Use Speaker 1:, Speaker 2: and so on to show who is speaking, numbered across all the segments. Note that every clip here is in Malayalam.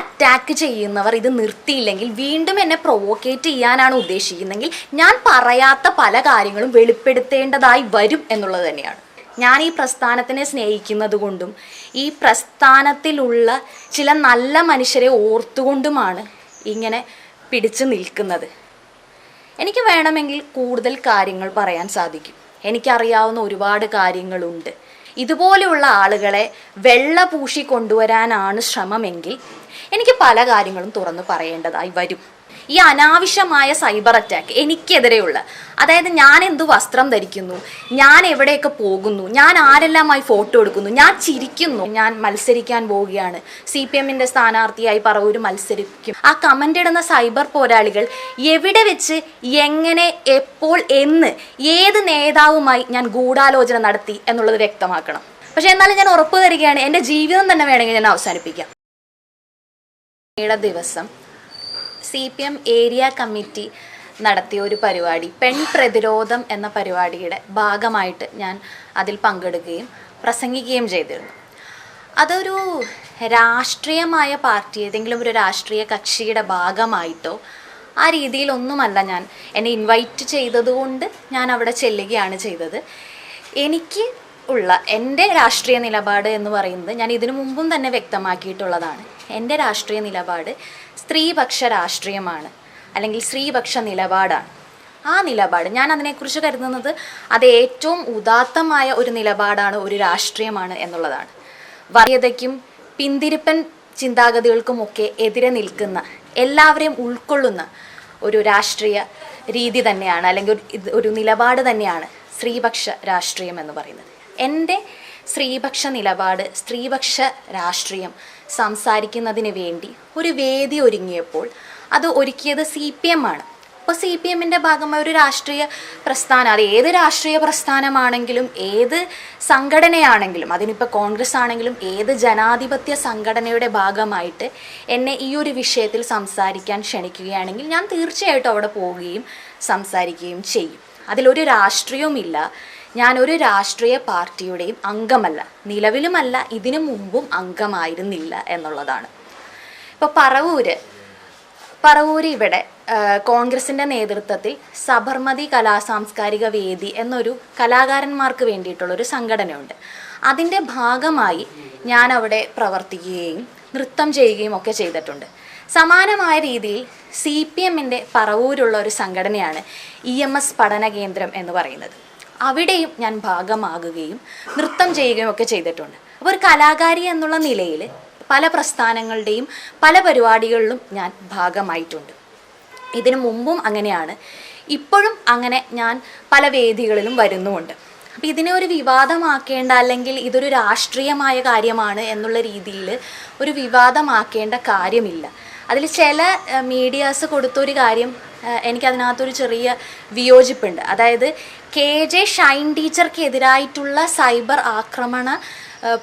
Speaker 1: അറ്റാക്ക് ചെയ്യുന്നവർ ഇത് നിർത്തിയില്ലെങ്കിൽ വീണ്ടും എന്നെ പ്രൊവോക്കേറ്റ് ചെയ്യാനാണ് ഉദ്ദേശിക്കുന്നതെങ്കിൽ ഞാൻ പറയാത്ത പല കാര്യങ്ങളും വെളിപ്പെടുത്തേണ്ടതായി വരും എന്നുള്ളത് തന്നെയാണ്. ഞാൻ ഈ പ്രസ്ഥാനത്തിനെ സ്നേഹിക്കുന്നത് കൊണ്ടും ഈ പ്രസ്ഥാനത്തിലുള്ള ചില നല്ല മനുഷ്യരെ ഓർത്തുകൊണ്ടുമാണ് ഇങ്ങനെ പിടിച്ചു നിൽക്കുന്നത്. എനിക്ക് വേണമെങ്കിൽ കൂടുതൽ കാര്യങ്ങൾ പറയാൻ സാധിക്കും. എനിക്കറിയാവുന്ന ഒരുപാട് കാര്യങ്ങളുണ്ട്. ഇതുപോലെയുള്ള ആളുകളെ വെള്ള പൂശി കൊണ്ടുവരാനാണ് ശ്രമമെങ്കിൽ എനിക്ക് പല കാര്യങ്ങളും തുറന്നു പറയേണ്ടതായി വരും. ഈ അനാവശ്യമായ സൈബർ അറ്റാക്ക് എനിക്കെതിരെയുള്ള. അതായത് ഞാൻ എന്ത് വസ്ത്രം ധരിക്കുന്നു? ഞാൻ എവിടെയൊക്കെ പോകുന്നു? ഞാൻ ആരെല്ലാമായി ഫോട്ടോ എടുക്കുന്നു? ഞാൻ ചിരിക്കുന്നു. ഞാൻ മത്സരിക്കാൻ പോവുകയാണ്. സി പി എമ്മിന്റെ സ്ഥാനാർത്ഥിയായി പറവൂർ മത്സരിക്കും. ആ കമന്റ് ഇടുന്ന സൈബർ പോരാളികൾ എവിടെ വെച്ച് എങ്ങനെ എപ്പോൾ എന്ന് ഏത് നേതാവുമായി ഞാൻ ഗൂഢാലോചന നടത്തി എന്നുള്ളത് വ്യക്തമാക്കണം. പക്ഷേ എന്നാലും ഞാൻ ഉറപ്പ് തരികയാണ് എന്റെ ജീവിതം തന്നെ വേണമെങ്കിൽ ഞാൻ അവസാനിപ്പിക്കാം. ദിവസം C P M area committee നടത്തിയ ഒരു പരിപാടി പെൺ പ്രതിരോധം എന്ന പരിപാടിയുടെ ഭാഗമായിട്ട് ഞാൻ അതിൽ പങ്കെടുക്കുകയും പ്രസംഗിക്കുകയും ചെയ്തിരുന്നു. അതൊരു രാഷ്ട്രീയമായ പാർട്ടി ഏതെങ്കിലും ഒരു രാഷ്ട്രീയ കക്ഷിയുടെ ഭാഗമായിട്ടോ ആ രീതിയിലൊന്നുമല്ല ഞാൻ എന്നെ ഇൻവൈറ്റ് ചെയ്തതുകൊണ്ട് ഞാൻ അവിടെ ചെല്ലുകയാണ് ചെയ്തത്. എനിക്ക് ഉള്ള എന്റെ രാഷ്ട്രീയ നിലപാട് എന്ന് പറയുന്നത് ഞാൻ ഇതിനു മുമ്പും തന്നെ വ്യക്തമാക്കിയിട്ടുള്ളതാണ്. എന്റെ രാഷ്ട്രീയ നിലപാട് സ്ത്രീപക്ഷ രാഷ്ട്രീയമാണ് അല്ലെങ്കിൽ സ്ത്രീപക്ഷ നിലപാടാണ്. ആ നിലപാട് ഞാൻ അതിനെക്കുറിച്ച് കരുതുന്നത് അത് ഏറ്റവും ഉദാത്തമായ ഒരു നിലപാടാണ് ഒരു രാഷ്ട്രീയമാണ് എന്നുള്ളതാണ്. വർഗീയതയ്ക്കും പിന്തിരിപ്പൻ ചിന്താഗതികൾക്കുമൊക്കെ എതിരെ നിൽക്കുന്ന എല്ലാവരെയും ഉൾക്കൊള്ളുന്ന ഒരു രാഷ്ട്രീയ രീതി തന്നെയാണ് അല്ലെങ്കിൽ ഒരു നിലപാട് തന്നെയാണ് സ്ത്രീപക്ഷ രാഷ്ട്രീയം എന്ന് പറയുന്നത്. എന്റെ സ്ത്രീപക്ഷ നിലപാട് സ്ത്രീപക്ഷ രാഷ്ട്രീയം സംസാരിക്കുന്നതിന് വേണ്ടി ഒരു വേദി ഒരുങ്ങിയപ്പോൾ അത് ഒരുക്കിയത് സി പി എം ആണ്. അപ്പോൾ സി പി എമ്മിന്റെ ഭാഗമായ ഒരു രാഷ്ട്രീയ പ്രസ്ഥാനം അത് ഏത് രാഷ്ട്രീയ പ്രസ്ഥാനമാണെങ്കിലും ഏത് സംഘടനയാണെങ്കിലും അതിനിപ്പോൾ കോൺഗ്രസ് ആണെങ്കിലും ഏത് ജനാധിപത്യ സംഘടനയുടെ ഭാഗമായിട്ട് എന്നെ ഈ ഒരു വിഷയത്തിൽ സംസാരിക്കാൻ ക്ഷണിക്കുകയാണെങ്കിൽ ഞാൻ തീർച്ചയായിട്ടും അവിടെ പോവുകയും സംസാരിക്കുകയും ചെയ്യും. അതിലൊരു രാഷ്ട്രീയവുമില്ല. ഞാനൊരു രാഷ്ട്രീയ പാർട്ടിയുടെയും അംഗമല്ല. നിലവിലുമല്ല ഇതിനു മുമ്പും അംഗമായിരുന്നില്ല എന്നുള്ളതാണ്. ഇപ്പോൾ പറവൂര് പറവൂര് ഇവിടെ കോൺഗ്രസിന്റെ നേതൃത്വത്തിൽ സബർമതി കലാ സാംസ്കാരിക വേദി എന്നൊരു കലാകാരന്മാർക്ക് വേണ്ടിയിട്ടുള്ള ഒരു സംഘടനയുണ്ട്. അതിന്റെ ഭാഗമായി ഞാൻ അവിടെ പ്രവർത്തിക്കുകയും നൃത്തം ചെയ്യുകയും ഒക്കെ ചെയ്തിട്ടുണ്ട്. സമാനമായ രീതിയിൽ സി പി എമ്മിന്റെ പറവൂരുള്ള ഒരു സംഘടനയാണ് ഇ എം എസ് പഠന കേന്ദ്രം എന്ന് പറയുന്നത്. അവിടെയും ഞാൻ ഭാഗമാകുകയും നൃത്തം ചെയ്യുകയും ഒക്കെ ചെയ്തിട്ടുണ്ട്. അപ്പോൾ ഒരു കലാകാരി എന്നുള്ള നിലയിൽ പല പ്രസ്ഥാനങ്ങളുടെയും പല പരിപാടികളിലും ഞാൻ ഭാഗമായിട്ടുണ്ട്. ഇതിനു മുമ്പും അങ്ങനെയാണ്. ഇപ്പോഴും അങ്ങനെ ഞാൻ പല വേദികളിലും വരുന്നുമുണ്ട്. അപ്പം ഇതിനെ ഒരു വിവാദമാക്കേണ്ട അല്ലെങ്കിൽ ഇതൊരു രാഷ്ട്രീയമായ കാര്യമാണ് എന്നുള്ള രീതിയിൽ ഒരു വിവാദമാക്കേണ്ട കാര്യമില്ല. അതിൽ ചില മീഡിയാസ് കൊടുത്തൊരു കാര്യം എനിക്കതിനകത്തൊരു ചെറിയ വിയോജിപ്പുണ്ട്. അതായത് കെ ജെ ഷൈൻ ടീച്ചർക്കെതിരായിട്ടുള്ള സൈബർ ആക്രമണ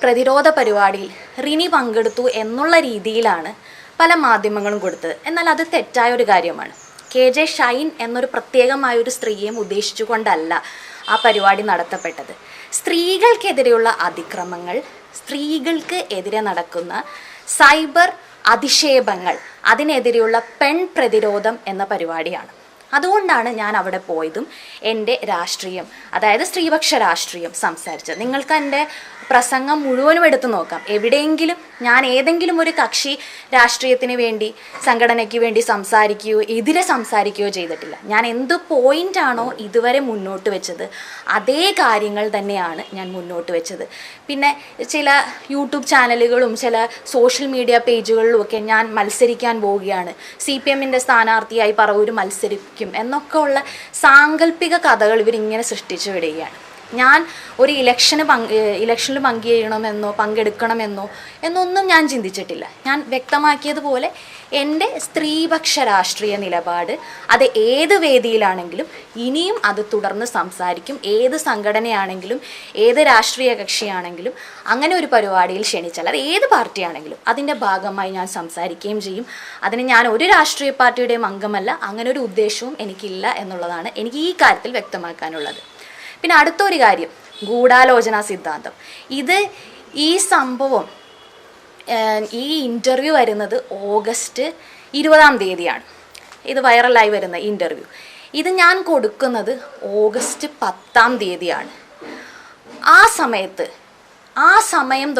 Speaker 1: പ്രതിരോധ പരിപാടിയിൽ റിനി പങ്കെടുത്തു എന്നുള്ള രീതിയിലാണ് പല മാധ്യമങ്ങളും കൊടുത്തത്. എന്നാൽ അത് തെറ്റായ ഒരു കാര്യമാണ്. കെ ജെ ഷൈൻ എന്നൊരു പ്രത്യേകമായ ഒരു സ്ത്രീയെയും ഉദ്ദേശിച്ചുകൊണ്ടല്ല ആ പരിപാടി നടത്തപ്പെട്ടത്. സ്ത്രീകൾക്കെതിരെയുള്ള അതിക്രമങ്ങൾ സ്ത്രീകൾക്ക് എതിരെ നടക്കുന്ന സൈബർ അധിക്ഷേപങ്ങൾ അതിനെതിരെയുള്ള പെൺ പ്രതിരോധം എന്ന പരിപാടിയാണ്. അതുകൊണ്ടാണ് ഞാൻ അവിടെ പോയതും എന്റെ രാഷ്ട്രീയം അതായത് സ്ത്രീപക്ഷ രാഷ്ട്രീയം സംസാരിച്ചത്. നിങ്ങൾക്ക് എന്റെ പ്രസംഗം മുഴുവനും എടുത്തു നോക്കാം. എവിടെയെങ്കിലും ഞാൻ ഏതെങ്കിലും ഒരു കക്ഷി രാഷ്ട്രീയത്തിന് വേണ്ടി സംഘടനയ്ക്ക് വേണ്ടി സംസാരിക്കുകയോ എതിരെ സംസാരിക്കുകയോ ചെയ്തിട്ടില്ല. ഞാൻ എന്ത് പോയിന്റാണോ ഇതുവരെ മുന്നോട്ട് വെച്ചത് അതേ കാര്യങ്ങൾ തന്നെയാണ് ഞാൻ മുന്നോട്ട് വെച്ചത്. പിന്നെ ചില യൂട്യൂബ് ചാനലുകളും ചില സോഷ്യൽ മീഡിയ പേജുകളിലും ഒക്കെ ഞാൻ മത്സരിക്കാൻ പോവുകയാണ്. സി പി എമ്മിന്റെ സ്ഥാനാർത്ഥിയായി പറവൂർ മത്സരിക്കും എന്നൊക്കെ ഉള്ള സാങ്കല്പിക കഥകൾ ഇവരിങ്ങനെ സൃഷ്ടിച്ചു വിടുകയാണ് ഞാൻ ഒരു ഇലക്ഷന് പങ്ക് ഇലക്ഷനിൽ പങ്കുചെയ്യണമെന്നോ പങ്കെടുക്കണമെന്നോ എന്നൊന്നും ഞാൻ ചിന്തിച്ചിട്ടില്ല. ഞാൻ വ്യക്തമാക്കിയതുപോലെ എന്റെ സ്ത്രീപക്ഷ രാഷ്ട്രീയ നിലപാട് അത് ഏത് വേദിയിലാണെങ്കിലും ഇനിയും അത് തുടർന്ന് സംസാരിക്കും. ഏത് സംഘടനയാണെങ്കിലും ഏത് രാഷ്ട്രീയ കക്ഷിയാണെങ്കിലും അങ്ങനെ ഒരു പരിപാടിയിൽ ക്ഷണിച്ചാൽ അത് ഏത് പാർട്ടിയാണെങ്കിലും അതിന്റെ ഭാഗമായി ഞാൻ സംസാരിക്കുകയും ചെയ്യും. അതിന് ഞാൻ ഒരു രാഷ്ട്രീയ പാർട്ടിയുടെയും അംഗമല്ല. അങ്ങനെ ഒരു ഉദ്ദേശവും എനിക്കില്ല എന്നുള്ളതാണ് എനിക്ക് ഈ കാര്യത്തിൽ വ്യക്തമാക്കാനുള്ളത്. പിന്നെ അടുത്തൊരു കാര്യം ഗൂഢാലോചന സിദ്ധാന്തം. ഇത് ഈ സംഭവം ഈ ഇന്റർവ്യൂ വരുന്നത് ഓഗസ്റ്റ് ഇരുപതാം തീയതിയാണ്. ഇത് വൈറലായി വരുന്ന ഇന്റർവ്യൂ ഇത് ഞാൻ കൊടുക്കുന്നത് ഓഗസ്റ്റ് പത്താം തീയതിയാണ്. ആ സമയത്ത് ആ സമയം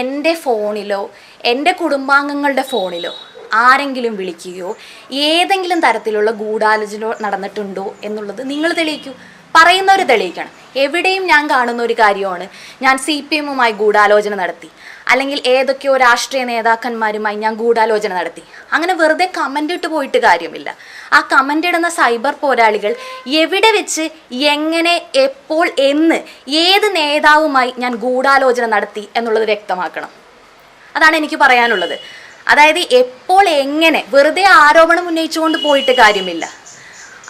Speaker 1: എന്റെ ഫോണിലോ എന്റെ കുടുംബാംഗങ്ങളുടെ ഫോണിലോ ആരെങ്കിലും വിളിക്കുകയോ ഏതെങ്കിലും തരത്തിലുള്ള ഗൂഢാലോചന നടന്നിട്ടുണ്ടോ എന്നുള്ളത് നിങ്ങൾ തെളിയിക്കൂ. പറയുന്നവർ തെളിയിക്കണം. എവിടെയും ഞാൻ കാണുന്ന ഒരു കാര്യമാണ് ഞാൻ സി പി എമ്മുമായി ഗൂഢാലോചന നടത്തി. അല്ലെങ്കിൽ ഏതൊക്കെയോ രാഷ്ട്രീയ നേതാക്കന്മാരുമായി ഞാൻ ഗൂഢാലോചന നടത്തി. അങ്ങനെ വെറുതെ കമന്റ് ഇട്ട് പോയിട്ട് കാര്യമില്ല. ആ കമന്റ് ഇടുന്ന സൈബർ പോരാളികൾ എവിടെ വെച്ച് എങ്ങനെ എപ്പോൾ എന്ന് ഏത് നേതാവുമായി ഞാൻ ഗൂഢാലോചന നടത്തി എന്നുള്ളത് വ്യക്തമാക്കണം. അതാണ് എനിക്ക് പറയാനുള്ളത്. അതായത് എപ്പോൾ എങ്ങനെ വെറുതെ ആരോപണം ഉന്നയിച്ചുകൊണ്ട് പോയിട്ട് കാര്യമില്ല.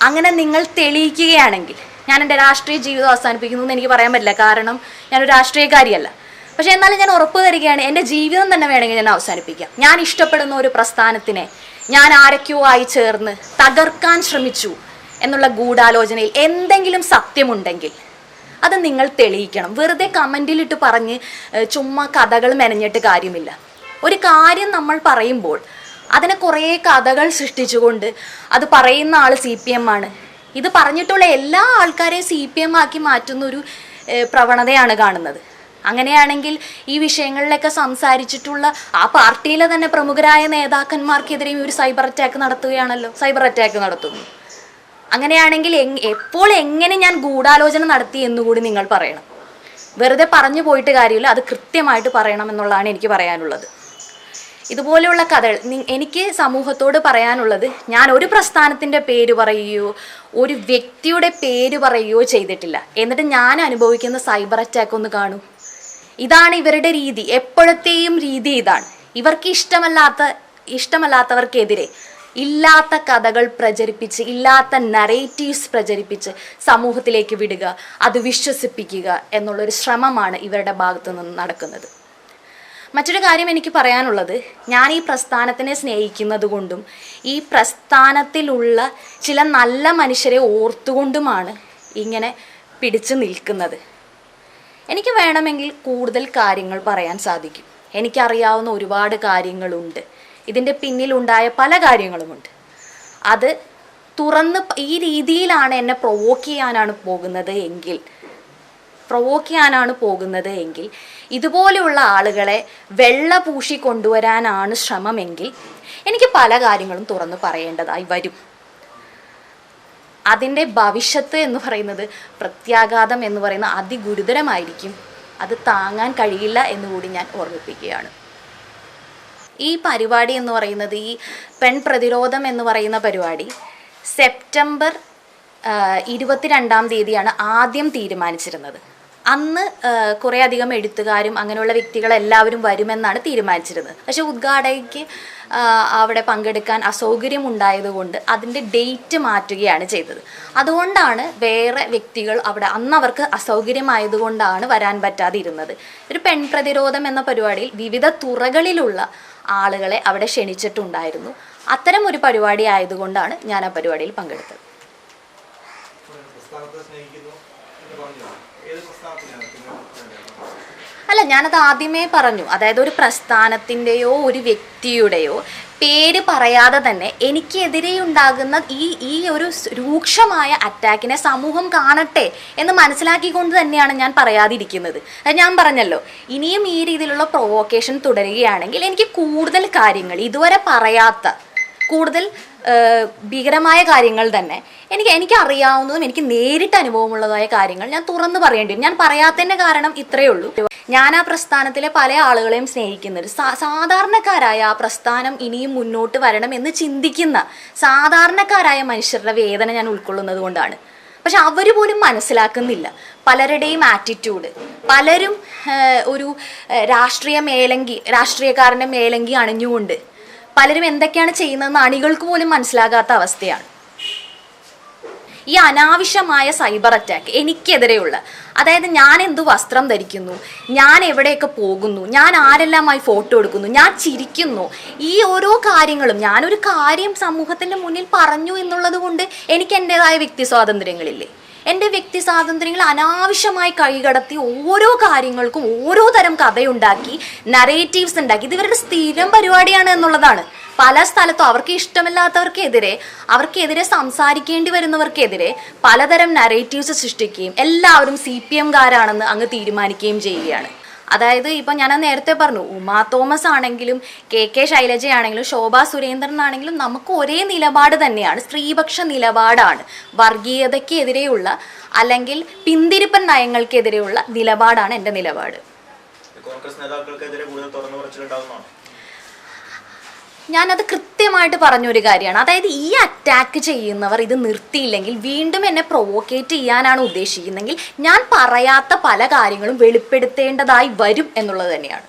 Speaker 1: അങ്ങനെ നിങ്ങൾ തെളിയിക്കുകയാണെങ്കിൽ ഞാൻ എന്റെ രാഷ്ട്രീയ ജീവിതം അവസാനിപ്പിക്കുന്നു എന്ന് എനിക്ക് പറയാൻ പറ്റില്ല. കാരണം ഞാനൊരു രാഷ്ട്രീയക്കാരിയല്ല. പക്ഷെ എന്നാലും ഞാൻ ഉറപ്പ് തരികയാണ് എന്റെ ജീവിതം തന്നെ വേണമെങ്കിൽ ഞാൻ അവസാനിപ്പിക്കാം. ഞാൻ ഇഷ്ടപ്പെടുന്ന ഒരു പ്രസ്ഥാനത്തിനെ ഞാൻ ആരൊക്കെയോ ആയി ചേർന്ന് തകർക്കാൻ ശ്രമിച്ചു എന്നുള്ള ഗൂഢാലോചനയിൽ എന്തെങ്കിലും സത്യമുണ്ടെങ്കിൽ അത് നിങ്ങൾ തെളിയിക്കണം. വെറുതെ കമന്റിലിട്ട് പറഞ്ഞ് ചുമ്മാ കഥകൾ മെനഞ്ഞിട്ട് കാര്യമില്ല. ഒരു കാര്യം നമ്മൾ പറയുമ്പോൾ അതിനെ കുറേ കഥകൾ സൃഷ്ടിച്ചുകൊണ്ട് അത് പറയുന്ന ആൾ സി പി എം ആണ്. ഇത് പറഞ്ഞിട്ടുള്ള എല്ലാ ആൾക്കാരെയും സി പി എം ആക്കി മാറ്റുന്ന ഒരു പ്രവണതയാണ് കാണുന്നത്. അങ്ങനെയാണെങ്കിൽ ഈ വിഷയങ്ങളിലൊക്കെ സംസാരിച്ചിട്ടുള്ള ആ പാർട്ടിയിലെ തന്നെ പ്രമുഖരായ നേതാക്കന്മാർക്കെതിരെയും ഒരു സൈബർ അറ്റാക്ക് നടത്തുകയാണല്ലോ. സൈബർ അറ്റാക്ക് നടത്തുന്നു. അങ്ങനെയാണെങ്കിൽ എപ്പോൾ എങ്ങനെ ഞാൻ ഗൂഢാലോചന നടത്തി എന്നുകൂടി നിങ്ങൾ പറയണം. വെറുതെ പറഞ്ഞു പോയിട്ട് കാര്യമില്ല അത് കൃത്യമായിട്ട് പറയണം എന്നുള്ളതാണ് എനിക്ക് പറയാനുള്ളത്. ഇതുപോലെയുള്ള കഥകൾ എനിക്ക് സമൂഹത്തോട് പറയാനുള്ളത് ഞാൻ ഒരു പ്രസ്ഥാനത്തിന്റെ പേര് പറയുകയോ ഒരു വ്യക്തിയുടെ പേര് പറയുകയോ ചെയ്തിട്ടില്ല. എന്നിട്ട് ഞാൻ അനുഭവിക്കുന്ന സൈബർ അറ്റാക്ക് ഒന്ന് കാണൂ. ഇതാണ് ഇവരുടെ രീതി. എപ്പോഴത്തെയും രീതി ഇതാണ്. ഇവർക്ക് ഇഷ്ടമല്ലാത്ത ഇഷ്ടമല്ലാത്തവർക്കെതിരെ ഇല്ലാത്ത കഥകൾ പ്രചരിപ്പിച്ച് ഇല്ലാത്ത നറേറ്റീവ്സ് പ്രചരിപ്പിച്ച് സമൂഹത്തിലേക്ക് വിടുക അത് വിശ്വസിപ്പിക്കുക എന്നുള്ളൊരു ശ്രമമാണ് ഇവരുടെ ഭാഗത്തു നിന്ന് നടക്കുന്നത്. മറ്റൊരു കാര്യം എനിക്ക് പറയാനുള്ളത്. ഞാൻ ഈ പ്രസ്ഥാനത്തിനെ സ്നേഹിക്കുന്നത് കൊണ്ടും ഈ പ്രസ്ഥാനത്തിലുള്ള ചില നല്ല മനുഷ്യരെ ഓർത്തുകൊണ്ടുമാണ് ഇങ്ങനെ പിടിച്ചു നിൽക്കുന്നത്. എനിക്ക് വേണമെങ്കിൽ കൂടുതൽ കാര്യങ്ങൾ പറയാൻ സാധിക്കും. എനിക്കറിയാവുന്ന ഒരുപാട് കാര്യങ്ങളുണ്ട്. ഇതിന്റെ പിന്നിലുണ്ടായ പല കാര്യങ്ങളുമുണ്ട്. അത് തുറന്ന് ഈ രീതിയിലാണ് എന്നെ പ്രൊവോക്ക് ചെയ്യാനാണ് പോകുന്നത് എങ്കിൽ പ്രൊവോക്ക് ചെയ്യാനാണ് പോകുന്നത് എങ്കിൽ ഇതുപോലെയുള്ള ആളുകളെ വെള്ള പൂശി കൊണ്ടുവരാനാണ് ശ്രമമെങ്കിൽ എനിക്ക് പല കാര്യങ്ങളും തുറന്ന് പറയേണ്ടതായി വരും. അതിന്റെ ഭവിഷ്യത്ത് എന്ന് പറയുന്നത് പ്രത്യാഘാതം എന്ന് പറയുന്ന അതിഗുരുതരമായിരിക്കും. അത് താങ്ങാൻ കഴിയില്ല എന്നുകൂടി ഞാൻ ഓർമ്മിപ്പിക്കുകയാണ്. ഈ പരിപാടി എന്ന് പറയുന്നത് ഈ പെൺ പ്രതിരോധം എന്ന് പറയുന്ന പരിപാടി സെപ്റ്റംബർ ഇരുപത്തിരണ്ടാം തീയതിയാണ് ആദ്യം തീരുമാനിച്ചിരുന്നത്. അന്ന് ആ, കുറേ അധികം എഴുത്തുകാരും അങ്ങനെയുള്ള വ്യക്തികളെല്ലാവരും വരുമെന്നാണ് തീരുമാനിച്ചിരുന്നത്. പക്ഷെ ഉദ്ഘാടകയ്ക്ക് അവിടെ പങ്കെടുക്കാൻ അസൗകര്യം ഉണ്ടായതുകൊണ്ട് അതിന്റെ ഡേറ്റ് മാറ്റുകയാണ് ചെയ്തത്. അതുകൊണ്ടാണ് വേറെ വ്യക്തികൾ അവിടെ അന്ന് അവർക്ക് അസൗകര്യമായതുകൊണ്ടാണ് വരാൻ പറ്റാതെ ഇരുന്നത് ഒരു പെൺ പ്രതിരോധം എന്ന പരിപാടിയിൽ വിവിധ തുറകളിലുള്ള ആളുകളെ അവിടെ ക്ഷണിച്ചിട്ടുണ്ടായിരുന്നു. അത്തരം ഒരു പരിപാടി ആയതുകൊണ്ടാണ് ഞാൻ ആ പരിപാടിയിൽ പങ്കെടുത്തത്
Speaker 2: പ്രസ്ഥാനത്തെ സ്നേഹിക്കുന്നു എന്ന് പറഞ്ഞു ഏത് പ്രസ്ഥാനത്തിനാണ് പിന്നെ
Speaker 1: അല്ല ഞാനത് ആദ്യമേ പറഞ്ഞു. അതായത് ഒരു പ്രസ്ഥാനത്തിന്റെയോ ഒരു വ്യക്തിയുടെയോ പേര് പറയാതെ തന്നെ എനിക്കെതിരെ ഉണ്ടാകുന്ന ഈ ഈ ഒരു രൂക്ഷമായ അറ്റാക്കിനെ സമൂഹം കാണട്ടെ എന്ന് മനസ്സിലാക്കിക്കൊണ്ട് തന്നെയാണ് ഞാൻ പറയാതിരിക്കുന്നത്. ഞാൻ പറഞ്ഞല്ലോ ഇനിയും ഈ രീതിയിലുള്ള പ്രൊവോക്കേഷൻ തുടരുകയാണെങ്കിൽ എനിക്ക് കൂടുതൽ കാര്യങ്ങൾ ഇതുവരെ പറയാത്ത കൂടുതൽ ഭീകരമായ കാര്യങ്ങൾ തന്നെ. എനിക്ക് എനിക്ക് അറിയാവുന്നതും എനിക്ക് നേരിട്ട് അനുഭവമുള്ളതായ കാര്യങ്ങൾ ഞാൻ തുറന്നു പറയേണ്ടി വരും. ഞാൻ പറയാത്തതിന്റെ കാരണം ഇത്രയേ ഉള്ളൂ. ഞാൻ ആ പ്രസ്ഥാനത്തിലെ പല ആളുകളെയും സ്നേഹിക്കുന്നൊരു സാധാരണക്കാരായ ആ പ്രസ്ഥാനം ഇനിയും മുന്നോട്ട് വരണം എന്ന് ചിന്തിക്കുന്ന സാധാരണക്കാരായ മനുഷ്യരുടെ വേദന ഞാൻ ഉൾക്കൊള്ളുന്നത് കൊണ്ടാണ്. പക്ഷെ അവർ പോലും മനസ്സിലാക്കുന്നില്ല പലരുടെയും ആറ്റിറ്റ്യൂഡ് പലരും ഒരു രാഷ്ട്രീയ മേലങ്കി രാഷ്ട്രീയക്കാരന്റെ മേലങ്കി അണിഞ്ഞുകൊണ്ട് പലരും എന്തൊക്കെയാണ് ചെയ്യുന്നതെന്ന് അണികൾക്ക് പോലും മനസ്സിലാകാത്ത അവസ്ഥയാണ്. ഈ അനാവശ്യമായ സൈബർ അറ്റാക്ക് എനിക്കെതിരെയുള്ള അതായത് ഞാൻ എന്ത് വസ്ത്രം ധരിക്കുന്നു ഞാൻ എവിടെയൊക്കെ പോകുന്നു ഞാൻ ആരെല്ലാമായി ഫോട്ടോ എടുക്കുന്നു ഞാൻ ചിരിക്കുന്നു ഈ ഓരോ കാര്യങ്ങളും ഞാനൊരു കാര്യം സമൂഹത്തിന്റെ മുന്നിൽ പറഞ്ഞു എന്നുള്ളത് കൊണ്ട് എനിക്ക് എന്റെതായ വ്യക്തി സ്വാതന്ത്ര്യങ്ങളില്ലേ? എന്റെ വ്യക്തി സ്വാതന്ത്ര്യങ്ങൾ അനാവശ്യമായി കൈകടത്തി ഓരോ കാര്യങ്ങൾക്കും ഓരോ തരം കഥയുണ്ടാക്കി നറേറ്റീവ്സ് ഉണ്ടാക്കി. ഇത് ഇവരുടെ സ്ഥിരം പരിപാടിയാണ് എന്നുള്ളതാണ്. പല സ്ഥലത്തും അവർക്ക് ഇഷ്ടമില്ലാത്തവർക്കെതിരെ അവർക്കെതിരെ സംസാരിക്കേണ്ടി വരുന്നവർക്കെതിരെ പലതരം നറേറ്റീവ്സ് സൃഷ്ടിക്കുകയും എല്ലാവരും സി പി എംകാരാണെന്ന് അങ്ങ് തീരുമാനിക്കുകയും ചെയ്യുകയാണ്. അതായത് ഇപ്പൊ ഞാൻ നേരത്തെ പറഞ്ഞു ഉമാ തോമസ് ആണെങ്കിലും കെ കെ ശൈലജയാണെങ്കിലും ശോഭാ സുരേന്ദ്രൻ ആണെങ്കിലും നമുക്ക് ഒരേ നിലപാട് തന്നെയാണ് സ്ത്രീപക്ഷ നിലപാടാണ്. വർഗീയതയ്ക്കെതിരെയുള്ള അല്ലെങ്കിൽ പിന്തിരിപ്പൻ നയങ്ങൾക്കെതിരെയുള്ള നിലപാടാണ് എന്റെ നിലപാട്.
Speaker 2: കോൺഗ്രസ് നേതാക്കൾക്കെതിരെ കൂടുതൽ തുറന്നു പറച്ചിലുണ്ടാവുന്നതാണ്?
Speaker 1: ഞാനത് കൃത്യമായിട്ട് പറഞ്ഞൊരു കാര്യമാണ്. അതായത് ഈ അറ്റാക്ക് ചെയ്യുന്നവർ ഇത് നിർത്തിയില്ലെങ്കിൽ വീണ്ടും എന്നെ പ്രൊവോക്കേറ്റ് ചെയ്യാനാണ് ഉദ്ദേശിക്കുന്നതെങ്കിൽ ഞാൻ പറയാത്ത പല കാര്യങ്ങളും വെളിപ്പെടുത്തേണ്ടതായി വരും എന്നുള്ളത് തന്നെയാണ്.